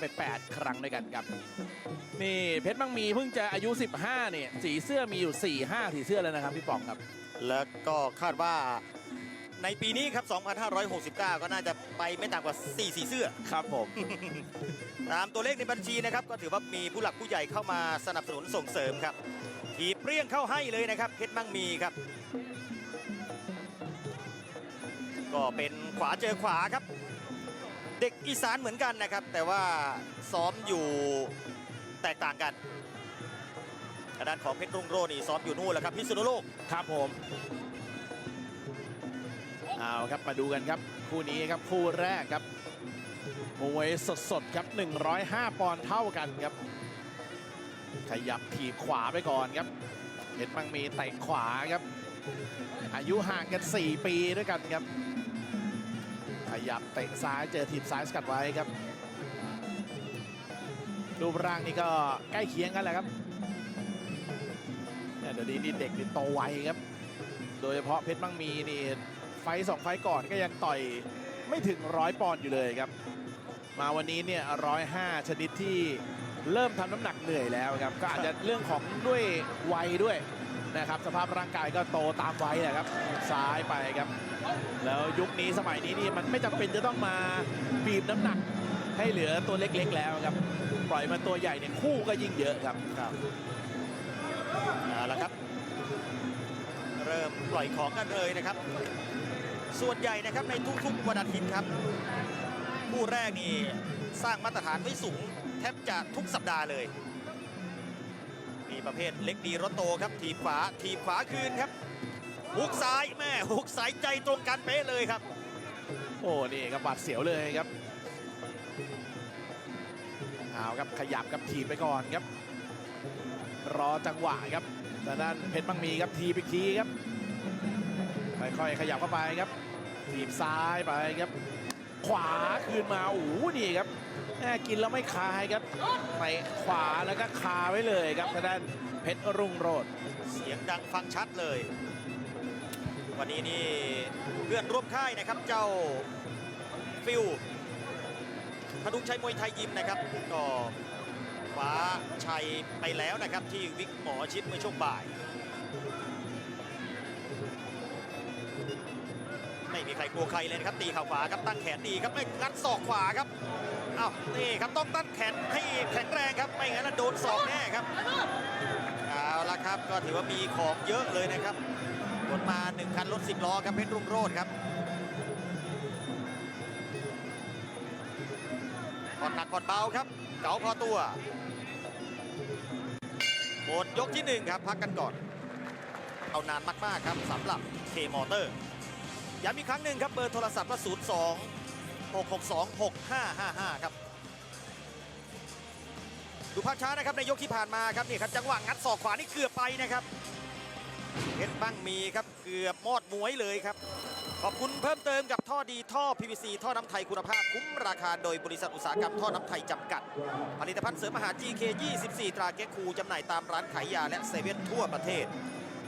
ไป 8 ครั้งด้วยกันครับ นี่เพชรบางมีเพิ่งจะอายุ 15 เนี่ย สีเสื้อมีอยู่ 4 5 สีเสื้อแล้วนะครับพี่ป๋องครับ แล้วก็คาดว่าในปีนี้ครับ 2569 ก็น่าจะไปไม่ต่ำกว่า 4 สีเสื้อ ครับผม ตามตัวเลขในบัญชีนะครับ ก็ถือว่ามีผู้หลักผู้ใหญ่เข้ามาสนับสนุนส่งเสริมครับ ทีบเปรี้ยงเข้าให้เลยนะครับเพชรมั่งมีครับ ก็เป็นขวาเจอขวาครับเด็กอีสานเหมือนกันนะครับ แต่ว่าซ้อมอยู่แตกต่างกันทางด้านของเพชรรุ่งโรจน์นี่ซ้อมอยู่นู่นแหละครับพิษณุโลกครับผมเอาครับมาดูกันครับ คู่นี้ครับคู่แรกครับมวยสดๆครับ 105 ปอนด์เท่ากันครับ ขยับถีบขวาไปก่อนครับเพชรมังมีเตะขวาครับ อายุห่างกัน 4 ปีด้วยกันครับ ขยับเตะซ้ายเจอถีบซ้ายสกัดไว้ครับ รูปร่างนี่ก็ใกล้เคียงกันแหละครับเนี่ยเดี๋ยวนี้นี่เด็กนี่โตไวครับ โดยเฉพาะเพชรบังมีนี่ไฟสองไฟก่อนก็ยังต่อยไม่ถึงร้อยปอนด์อยู่เลยครับ มาวันนี้เนี่ยร้อยห้าชนิดที่เริ่มทำน้ำหนักเหนื่อยแล้วครับ ก็อาจจะเรื่องของด้วยวัยด้วย นะครับสภาพร่างกายก็โตตามไวัยแหละครับซ้ายไปครับ แล้วยุคนี้สมัยนี้นี่มันไม่จำเป็นจะต้องมาบีบน้ำหนัก ให้เหลือตัวเล็กๆแล้วครับ ปล่อยมันตัวใหญ่เนี่ยคู่ก็ยิ่งเยอะครับครับเอาละครับ เริ่มปล่อยของกันเลยนะครับ ส่วนใหญ่นะครับในทุกๆวันอาทิตย์ครับคู่แรกนี่สร้างมาตรฐานไว้สูงแทบจะทุกสัปดาห์เลยีประเภทเล็กดีรถโตครับทีบขวาทีบขวาคืนครับหุกซ้ายแม่หุกสายใจตรงกันเป๊ะเลยครับ โอ้นี่ครับบาดเสียวเลยครับเอาครับขยับครับถีบไปก่อนครับ รอจังหวะครับแต่ด้นเพชรบังมีครับทีบอีกทีครับค่อยๆขยับเข้าไปครับถีบซ้ายไปครับ ขวาคืนมาโอ้โหนี่ครับ แม่กินแล้วไม่คายครับไปขวาแล้วก็คาไว้เลยครับทางด้านเพชรรุ่งโรจน์เสียงดังฟังชัดเลย วันนี้นี่เพื่อนร่วมค่ายนะครับเจ้าฟิลพดุงชัยมวยไทยยิมนะครับก็คว้าชัยไปแล้วนะครับที่วิกหมอชิดเมื่อช่วงบ่าย ไม่มีใครกลัวใครเลยนะครับตีเข่าขวาครับตั้งแขนดีครับไม่งัดศอกขวาครับ อ้าวนี่ครับต้องตั้งแขนให้แข็งแรงครับไม่งั้นโดนศอกแน่ครับเอาละครับก็ถือว่ามีของเยอะเลยนะครับขนมา1คันรถ10ล้อครับเพชรรุ่งโรจน์ครับก่อนหนักก่อนเบาครับ เก๋าพอตัวหมดยกที่1ครับพักกันก่อน เอานานมากๆครับสำหรับเคมอเตอร์ย้ำอีกครั้งหนึ่งครับเบอร์โทรศัพท์ว่า02 662 6555 ครับ ดูภาพช้านะครับในยกที่ผ่านมาครับนี่ครับจังหวะงัดศอกขวานี่เกือบไปนะครับเพชรบ้างมีครับเกือบมอดมวยเลยครับ ขอบคุณเพิ่มเติมกับท่อดีท่อ PVC ท่อน้ำไทยคุณภาพคุ้มราคาโดยบริษัทอุตสาหกรรมท่อน้ำไทยจำกัด ผลิตภัณฑ์เสริมอาหาร GK 24 ตราเก๊กคูจำหน่ายตามร้านขายยาและเซเว่นทั่วประเทศ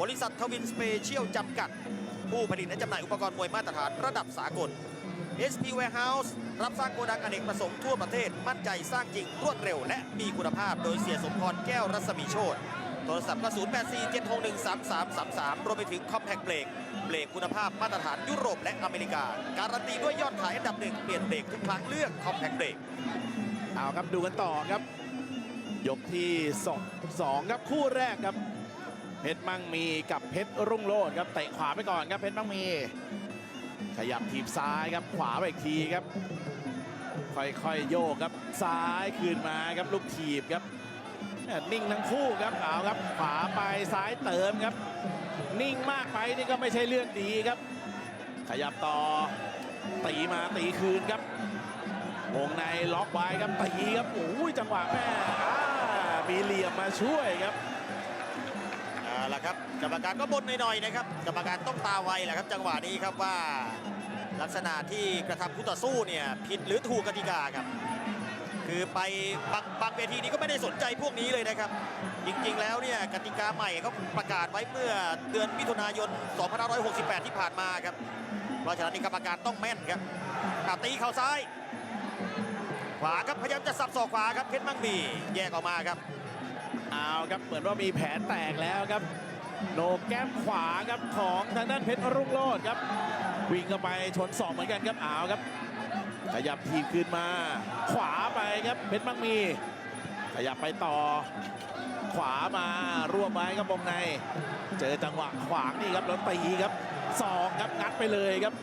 บริษัททวินสเปเชียลจำกัด ผู้ผลิตและจำหน่ายอุปกรณ์มวยมาตรฐานระดับสากล SP Warehouse รับสร้างโกดังอเนกประสงค์ทั่วประเทศมั่นใจสร้างจริงรวดเร็ว และมีคุณภาพโดยเสียสมพรแก้วรัศมีโชตโทรศัพท์ก็0847613333 รวมไปถึง Compact b r a k เบรกคุณภาพมาตรฐานยุโรปและอเมริกา การันตีด้วยยอดขายอันดับหนึ่งเปลี่ยนเบรกทุกครั้งเลือก Compact b r a k เอาครับดูกันต่อครับ ยกที่สองสองครับคู่แรกครับเพชรมั่งมีกับเพชรรุ่งโรจน์ครับเตะขวาไปก่อนครับเพชรมั่งมี ขยับทีบซ้ายครับขวาไปอีกทีครับ ค่อยๆโยกครับซ้ายคืนมาครับลูกถีบครับนิ่งทั้งคู่ครับเอาครับขวาไปซ้ายเติมครับ นิ่งมากไปนี่ก็ไม่ใช่เรื่องดีครับ ขยับต่อตีมาตีคืนครับวงในล็อกไว้ครับตีครับโอ้ยจังหวะแม่มีเหลี่ยมมาช่วยครับเอาละครับกรรมการก็บนหน่อยๆนะครับกรรมการต้องตาไวแหละครับ จังหวะนี้ครับว่า ลักษณะที่กระทำคู่ต่อสู้เนี่ยผิดหรือถูกกติกาครับ คือไปบางบางเวทีนี้ก็ไม่ได้สนใจพวกนี้เลยนะครับ จริงๆแล้วเนี่ยกติกาใหม่เขาประกาศไว้เมื่อเดือนมิถุนายน 2568 ที่ผ่านมาครับ เพราะฉะนั้นนี่กรรมการต้องแม่นครับตีเข่าซ้าย ขวาครับพยายามจะสับศอกขวาครับเพชรมั่งมีแยกออกมาครับเอาครับเหมือนว่ามีแผลแตกแล้วครับ โหนกแก้มขวาครับของทางด้านเพชรรุ่งโรจน์ครับ วิ่งเข้าไปชนสองเหมือนกันครับเอาวครับ ขยับทีบคืนมา ขวาไปครับเพชรมั่งมี ขยับไปต่อ ขวามารวบไว้ครับวงใน เจอจังหวะขวางนี่ครับแล้วตีครับสองครับงัดไปเลยครับ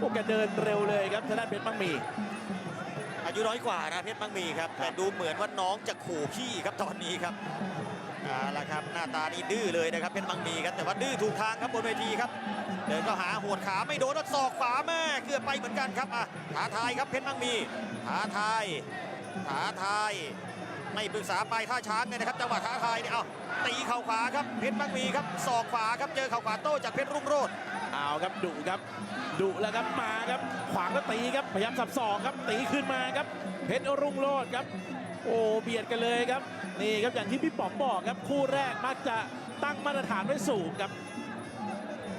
พวกแกเดินเร็วเลยครับทางด้านเพชรมั่งมีอายุน้อยกว่านะเพชรมั่งมีครับแต่ดูเหมือนว่าน้องจะขู่พี่ครับตอนนี้ครับ เอาละครับหน้าตานี่ดื้อเลยนะครับเพชรมังมีครับแต่ว่าดื้อถูกทางครับบนเวทีครับ เดินก็หาหัวขาไม่โดนแล้วศอกขวาแม่เกือบไปเหมือนกันครับอะท้าทายครับเพชรมังมีท้าทายท้าทายไม่ปรึกษาไปลายท่าช้างเลยนะครับจังหวะท้าทายเนี่ยเอาตีเข่าขวาครับเพชรมังมีครับศอกขวาครับเจอเข่าขวาโต้จากเพชรรุ่งโรจน์เอาครับดุครับดุแล้วครับมาครับ ขวางก็ตีครับพยายามสับสองครับตีขึ้นมาครับเพชรรุ่งโรจน์ครับ โอ้เบียดกันเลยครับนี่ครับอย่างที่พี่ป๋อมบอกครับคู่แรกมักจะตั้งมาตรฐานไว้สูงครับ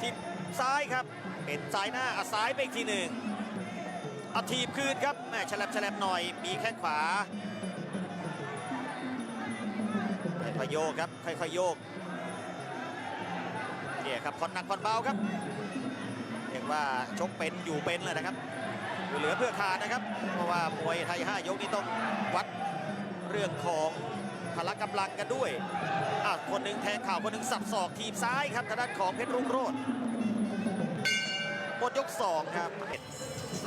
ทีบซ้ายครับ เป็นซ้ายหน้าอะซ้ายไปอีกทีหนึ่งเอาทีบคืนครับแม่ฉลับฉลับหน่อยมีแข้งขวาค่อยๆโยกครับค่อยๆโยกเนี่ยครับผ่อนหนักผ่อนเบาครับเรียกว่าชกเป็นอยู่เป็นเลยนะครับ เหลือเพื่อขาดนะครับ เพราะว่ามวยไทย 5 ยกนี่ต้องวัด เรื่องของพละกำลังกันด้วยอะคนหนึ่งแทงข่าวคนหนึ่งสับศอกทีบซ้ายครับทางด้านของเพชรรุ่งโรจน์หมดยก 2 ครับ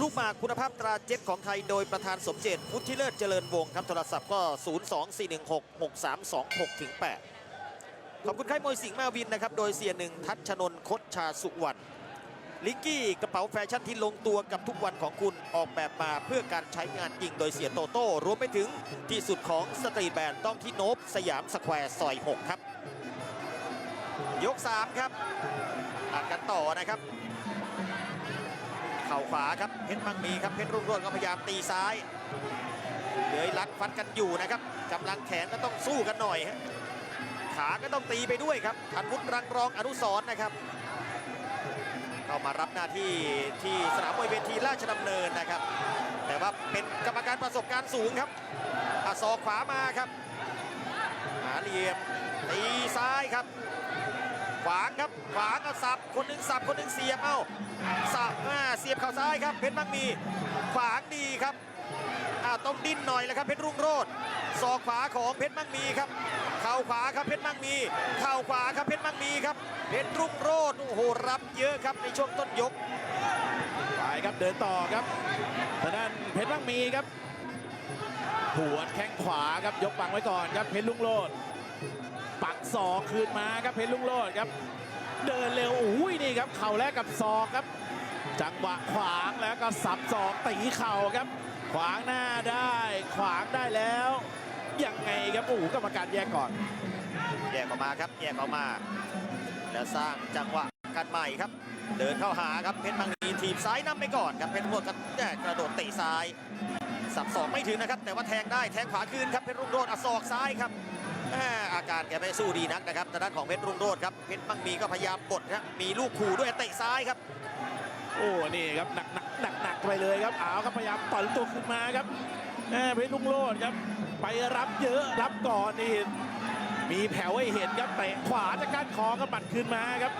ลูกหมากคุณภาพตราเจ็ตของไทยโดยประธานสมเจตวุฒิเลิศเจริญวงศ์ครับโทรศัพท์ก็ 024166326ถึง8ขอบคุณค่ายมวยสิงห์มาวินนะครับ โดยเสียหนึ่งทัชชนน์คดชาสุวรรณ ลิกกี้กระเป๋าแฟชั่นที่ลงตัวกับทุกวันของคุณออกแบบมาเพื่อการใช้งานจริงโดยเสียโตโต้รวมไปถึงที่สุดของสตรีแบนด์ต้องที่โนบสยามสแควร์ซอย 6 ครับ ยก 3 ครับอัดกันต่อนะครับ เข่าขวาครับเพชรมังมีครับเพชรรุ่งโรจน์ก็พยายามตีซ้ายเลื้อยลัดฟัดกันอยู่นะครับกำลังแขนก็ต้องสู้กันหน่อยขาก็ต้องตีไปด้วยครับธันวุฒิรังรองอนุสรนะครับ เข้ามารับหน้าที่ที่สนามมวยเวทีราชดำเนินนะครับ แต่ว่าเป็นกรรมการประสบการณ์สูงครับอศอกขวามาครับ หาเหลี่ยมตีซ้ายครับ ขวางครับขวางเอาสับคนหนึ่งสับคนหนึ่งเสียบเอาสับอ่าเสียบเข่าซ้ายครับเพชรบังมีขวางดีครับอ่าต้องดิ้นหน่อยแล้วครับเพชรรุ่งโรจน์ศอกขวาของเพชรบังมีครับ ข่าขวาครับเพชรบังมี เข่าขวาครับเพชรบังมีครับเพชรรุ่งโรจน์โอ้โหรับเยอะครับในช่วงต้นยกไปครับเดินต่อครับทางด้านเพชรบ้างมีครับหัวแข้งขวาครับยกบังไว้ก่อนครับเพชรลุงโลดปักศอกคืนมาครับเพชรลุงโลดครับ เดินเร็วอุ้ยนี่ครับเข่าแรกกับศอกครับ จังหวะขวางแล้วก็สับศอกตีเข่าครับ ขวางหน้าได้ ขวางได้แล้ว ยังไงครับโอ้โหกรรมการแยกก่อน แยกออกมาครับ แยกออกมา แล้วสร้างจังหวะกันใหม่ครับ เดินเข้าหาครับเพชรบางนีทีบซ้ายนำไปก่อนครับเพชรพวกกันแยกกระโดดเตะซ้าย สับศอกไม่ถึงนะครับ แต่ว่าแทงได้แทงขวาคืนครับเพชรรุ่งโรจน์อะศอกซ้ายครับแม่อาการแกไม่สู้ดีนักนะครับทางด้านของเพชรรุ่งโรจน์ครับเพชรบางมีก็พยายามกดครับมีลูกขู่ด้วยเตะซ้ายครับ โอ้นี่ครับหนักหนักหนักหนักไปเลยครับเอาครับพยายามต่อยตัวขึ้นมาครับแหม่เพชรลุงโลดครับ ไปรับเยอะรับก่อนนี่มีแผวให้เห็นครับเตะขวาจะก้านคอก็บัดขึ้นมาครับ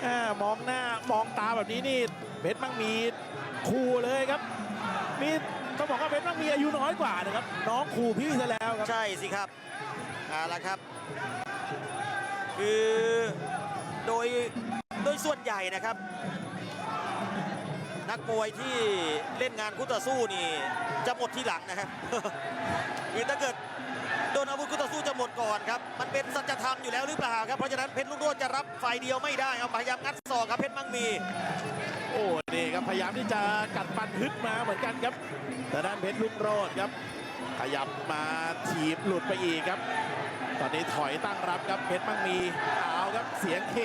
แหม่มองหน้ามองตาแบบนี้นี่เพชรมั่งมีคู่เลยครับนี่ต้องบอกว่าเพชรมั่งมีอายุน้อยกว่านะครับ น้องคู่พี่ซะแล้วครับ ใช่สิครับเอาละครับ คือโดยโดยส่วนใหญ่นะครับ นักมวยที่เล่นงานคู่ต่อสู้นี่ จะหมดที่หลังนะครับ คือถ้าเกิดโดนอาวุธคู่ต่อสู้จะหมดก่อนครับ มันเป็นสัจธรรมอยู่แล้วหรือเปล่าครับ เพราะฉะนั้นเพชรลุงโรจน์จะรับฝ่ายเดียวไม่ได้เอาพยายามงัดศอกครับเพชรมั่งมี โอ้นี่ครับพยายามที่จะกัดฟันฮึดมาเหมือนกันครับแต่ด้านเพชรลุงโรดครับ ขยับมาถีบหลุดไปอีกครับ ตอนนี้ถอยตั้งรับครับเพชรมั่งมีเอาครับเสียงเฮ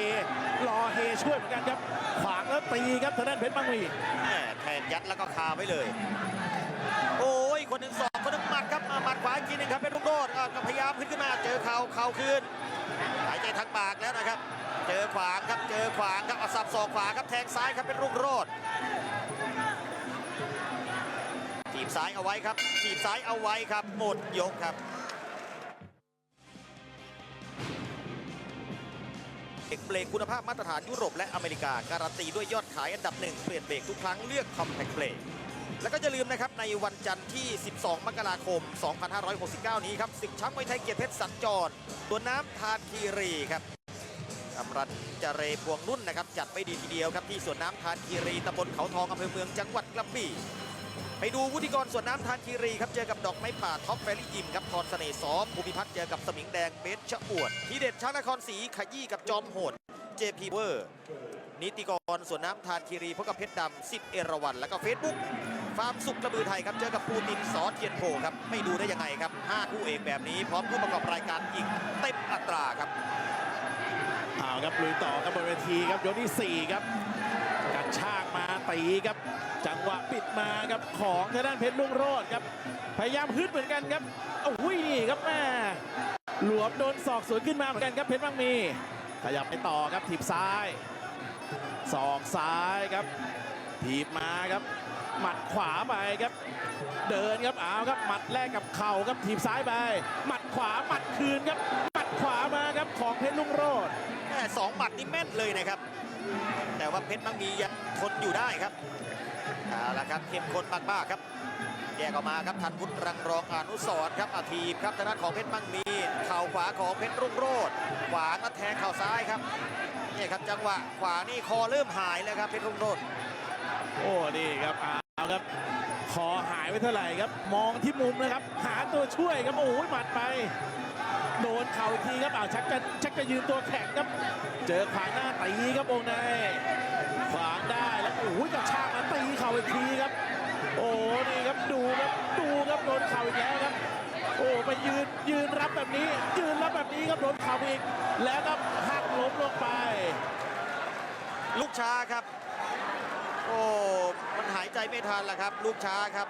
รอเฮช่วยเหมือนกันครับ ขวางแล้วตีครับทางด้านเพชรมั่งมีแม่แทนยัดแล้วก็คาไว้เลย ทีหนึงครับเป็นลูกโดดก็พยายามขึ้นขึ้นมาเจอเข่าเข่าคืนหายใจทางปากแล้วนะครับ เจอขวางครับเจอขวางครับอสับศอกขวาครับแทงซ้ายครับเป็นลูกโรดทีบบซ้ายเอาไว้ครับถีบซ้ายเอาไว้ครับหมดยกครับเอกเบรกคุณภาพมาตรฐานยุโรปและอเมริกา การันตีด้วยยอดขายอันดับหนึ่งเปลี่ยนเบรกทุกครั้งเลือกคอมแพคเบรก แล้วก็จะลืมนะครับในวันจันทร์ที่ 12 มกราคม 2569 นี้ครับศึกช้างมวยไทยเกียรติเพชรสัญจรตัวน้ำทานคีรีครับกำรันเจเรพวงนุ่นนะครับจัดไปดีทีเดียวครับที่สวนน้ำทานคีรีตำบลเขาทองอำเภอเมืองจังหวัดกระบี่ไปดูวุฒิกรสวนน้ำทานคีรีครับเจอกับดอกไม้ป่าท็อปแฟรี่ยิมครับทอนเสน่ห์ซ้อมภูมิพัฒน์เจอกับสมิงแดงเบสชะอวดทีเด็ดช้างนครศรีขยี้กับจอมโหดเจพีเวอร์ นิติกรสวนน้ำทานคีรีพบกับเพชรดำสิทธิ์เอราวันแล้วก็เฟซบุ๊กฟาร์มสุขกระบือไทยครับเจอกับปูตินสอเทียนโพครับไม่ดูได้ยังไงครับห้าคู่เอกแบบนี้พร้อมผู้ประกอบรายการอีกเต็มอัตราครับเอาครับลุยต่อครับบนเวทีครับยกที่4ครับกัดชากมาตีครับ จังหวะปิดมาครับของทางด้านเพชรลุงโรดครับ พยายามฮึดเหมือนกันครับโอ้ยนี่ครับแม่หลวมโดนศอกสวนขึ้นมาเหมือนกันครับเพชรบางมีขยับไปต่อครับถีบซ้าย ศอกซ้ายครับถีบมาครับ หมัดขวาไปครับ เดินครับเอาครับหมัดแรกกับเข่าครับถีบซ้ายไป หมัดขวาหมัดคืนครับหมัดขวามาครับของเพชรลุงโรดสองหมัดนี่แม่นเลยนะครับ แต่ว่าเพชรบางมียังทนอยู่ได้ครับเอาละครับเข้มข้นมากๆครับแยกออกมาครับทันวุฒิรังรองอนุสรครับอาทีครับทางด้านของเพชรบางมีเข่าขวาของเพชรรุ่งโรจน์ วาก็แทงเข่าซ้ายครับนี่ครับจังหวะขวานี่คอเริ่มหายแล้วครับเพชรรุ่งโรจน์โอ้นี่ครับเอาครับคอหายไปเท่าไหร่ครับ มองที่มุมนะครับ หาตัวช่วยครับโอ้ยหมัดไป โดนเข่าอีกทีครับอ้าวชักจะชักจะยืนตัวแข็งครับ เจอขวางหน้าตีครับวงในขวางได้แล้วโอ้ยกระชากมาตีเข่าอีกทีครับ โอ้นี่ครับดูครับดูครับโดนเข่าอีกแล้วครับ โอ้ไปยืนยืนรับแบบนี้ ยืนรับแบบนี้ครับโดนเข่าอีก แล้วก็หักล้มลงไป ลูกช้าครับ โอ้มันหายใจไม่ทันแล้วครับ ลูกช้าครับ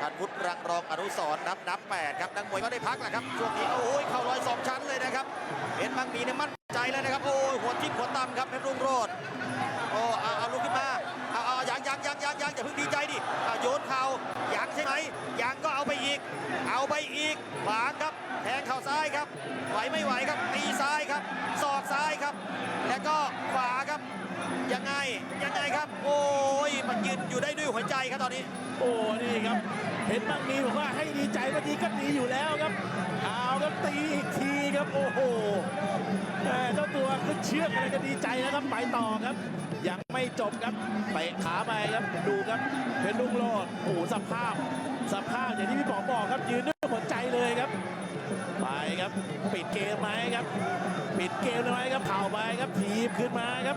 ทันวุฒิรังรองอนุสรนับนับแปดครับนักมวยก็ได้พักแหล้วครับช่วงนี้โอ้ยเข่าลอยสองชั้นเลยนะครับเพชรบางมีเนี่ยมั่นใจแล้วนะครับโอ้ยหัวทิ่มหัวต่ำครับเพชรรุ่งโรจน์โอ้เอาเอาลุกขึ้นมาเอาเอายังยังยังยังยังอย่าเพิ่งดีใจดิอาโยนเข่ายังใช่ไหมยังก็เอาไปอีก เอาไปอีกขวางครับแทงเข่าซ้ายครับ ไหวไม่ไหวครับตีซ้ายครับศอกซ้ายครับ แล้วก็ขวาครับยังไงยังไงครับ โอ้ยมันยืนอยู่ได้ด้วยหัวใจครับตอนนี้ โอ้นี่ครับเห็นบางมีบอกว่าให้ดีใจเมื่อกี้ก็ดีอยู่แล้วครับเอาครับตีอีกทีครับโอ้โหแม่เจ้าตัวขึ้นเชือกอะไรก็ดีใจนะครับไปต่อครับ ยังไม่จบครับเตะขาไปครับดูครับเพชรลุงโลดโอ้โหสภาพสภาพอย่างที่พี่ป๋องบอกครับยืนด้วยหัวใจเลยครับ ไปครับปิดเกมไหมครับ ปิดเกมไหมครับเข่าไปครับทีบขึ้นมาครับ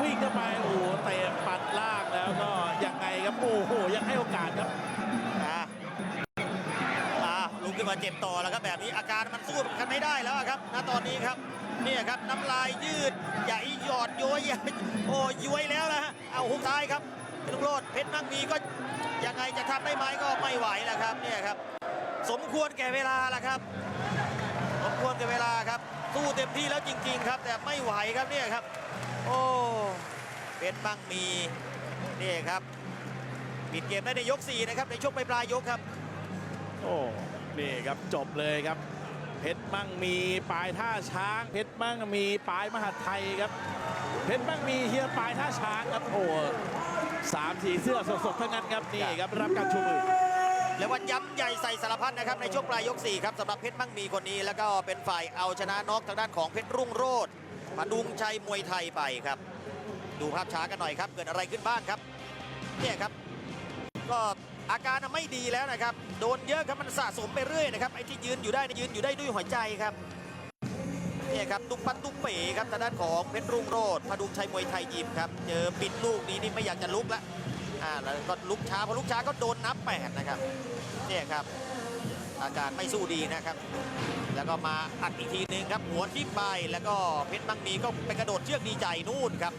วิ่งเข้าไปโอ้โหเตะปัดล่างแล้วก็ยังไงครับโอ้โหยังให้โอกาสครับอะอะลุกขึ้นมาเจ็บต่อแล้วครับแบบนี้อาการมันสู้กันไม่ได้แล้วครับณตอนนี้ครับ เนี่ยครับน้ำลายยืดใหญ่หยอดย้อยโอ้ย้วยแล้วนะฮะเอาหุกซ้ายครับเพชรลุงโรดเพชรมั่งมีก็ยังไงจะทำได้ไหมก็ไม่ไหวแล้วครับเนี่ยครับ สมควรแก่เวลาแล้วครับ สมควรแก่เวลาครับสู้เต็มที่แล้วจริง ๆ ครับ แต่ไม่ไหวครับเนี่ยครับ โอ้เป็นบ้างมีนี่ครับปิดเกมได้ในยก4นะครับในช่วงปลายยกครับ โอ้นี่ครับจบเลยครับ เพชรมั่งมีปลายท่าช้าง เพชรมั่งมีปลายมหาดไทยครับ เพชรมั่งมีเฮียปลายท่าช้างครับโอ้สามสีเสื้อสดๆทั้งนั้นครับนี่ครับรับการชูมือแล้ววันย้ำใหญ่ใส่สารพัดนะครับในช่วงปลายยก 4 ครับสำหรับเพชรมั่งมีคนนี้ แล้วก็เป็นฝ่ายเอาชนะน็อกทางด้านของเพชรรุ่งโรจน์พดุงชัยมวยไทยไปครับ ดูภาพช้ากันหน่อยครับ เกิดอะไรขึ้นบ้างครับเนี่ยครับ ก็ อาการไม่ดีแล้วนะครับ โดนเยอะครับมันสะสมไปเรื่อยนะครับไอ้ที่ยืนอยู่ได้ยืนอยู่ได้ด้วยหัวใจครับเนี่ยครับตุ้มปันตุ้มเป๋ครับทางด้านของเพชรรุ่งโรจน์พดุงชัยมวยไทยยิมครับเจอปิดลูกนี้นี่ไม่อยากจะลุกละอ่าแล้วก็ลุกช้าพอลุกช้าก็โดนนับแปดนะครับเนี่ยครับ อาการไม่สู้ดีนะครับ แล้วก็มาอัดอีกทีนึงครับหัวทิ่มไปแล้วก็เพชรบางมีก็ไปกระโดดเชือกดีใจนู่นครับ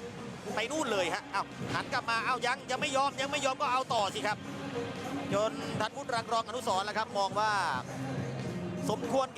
ไปนู่นเลยฮะเอ้าหันกลับมาเอายังยังไม่ยอมยังไม่ยอมก็เอาต่อสิครับ จนทันวุฒิรังรองอนุสรแล้วครับ มองว่าสมควร